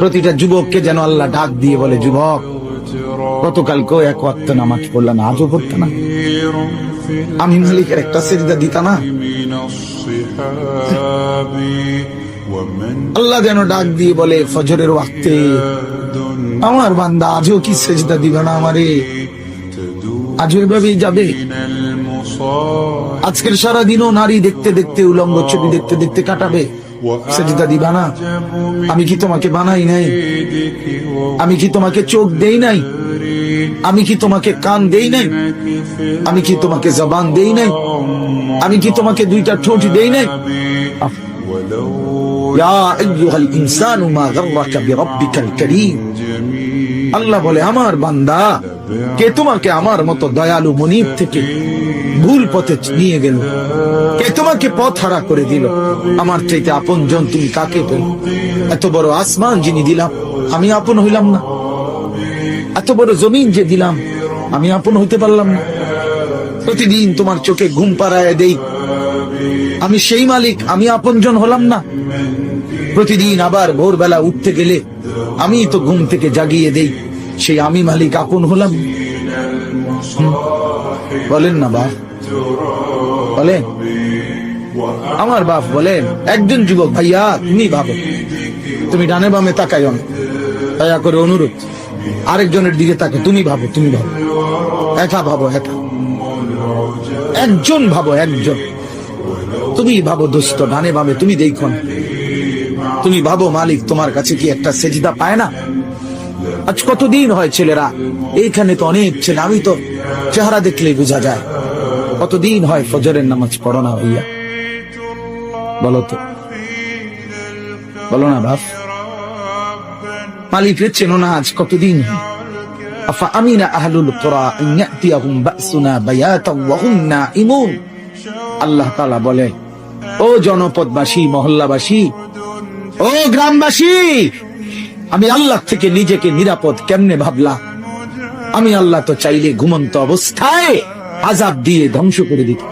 প্রতিটা যুবককে যেন আল্লাহ ডাক দিয়ে বলে, যুবক, গতকালকেও এক অত্ত নামাজ পড়লা না, আজও পড়তে না। আমি মালিকের একটা সেজদা দিতা না। আল্লাহ যেন ডাক দিয়ে বলে, ফজরের ওয়াক্তে, আমার বান্দা আজও কি সেজদা দিবে না আমারে? আজও এভাবেই যাবে? আজকের সারাদিনও নারী দেখতে দেখতে উলঙ্গ ছবি দেখতে দেখতে কাটাবে। আমি কি তোমাকে বানাই নাই? আমি কি তোমাকে চোখ দেই নাই? আমি কি তোমাকে কান দেই নাই? আমি কি তোমাকে জবান দেই নাই? আমি কি তোমাকে দুইটা ঠোঁট দেই নাই? আল্লাহ বলে, আমার বান্দা কে তোমাকে আমার মতো দয়ালু মনিব থেকে ভুল পথে নিয়ে গেল? কে তোমাকে পথ হারা করে দিল? আমার চাইতে আপন জন তুমি কাকে পেল এত বড় আসমান যিনি দিলাম, আমি আপন হইলাম না। এত বড় জমিন যে দিলাম, আমি আপন হইতে পারলাম না। প্রতিদিন তোমার চোখে ঘুম পাড়ায় দেই। আমি সেই মালিক, আমি আপনজন হলাম না। প্রতিদিন আবার ভোরবেলা উঠতে গেলে আমি তো ঘুম থেকে জাগিয়ে দেই। সেই আমি মালিক, আপন হলাম। বলেন না বাপ। বলেন। আমার বাপ বলেন, একজন যুবক ভাইয়া তুমি ভাবো। তুমি ডানে বামে তাকাইও দয়া করে অনুরোধ, আরেকজনের দিকে তাকে তুমি ভাবো তুমি ভাবো। একা ভাবো, একা। একজন ভাবো, একজন। তুমি ভাবো দোস্ত ডানে বামে তুমি দেখো। তুমি ভাবো মালিক তোমার কাছে কি একটা সেজিদা পায় না? আজ কতদিন হয় ছেলেরা? এইখানে তো অনেক ছেলে। আমি তো চেহারা দেখলেই বোঝা যায়। কতদিন হয় ফজরের নামাজ পড়ো না ভাইয়া? বলো তো। বলো না বাপ। না আজ কতদিন আফা আমিনা আহলুল কুরা ইয়াতিয়াহুম বাসুনা নাইমুন আল্লাহ তাআলা বলেন ও জনপদবাসী, মহল্লাবাসী, ও গ্রামবাসী আমি আল্লাহ থেকে নিজেকে নিরাপদ কেমনে ভাবলাম? আমি আল্লাহ তো চাইলে ঘুমন্ত অবস্থায় আজাদ দিয়ে ধ্বংস করে দিত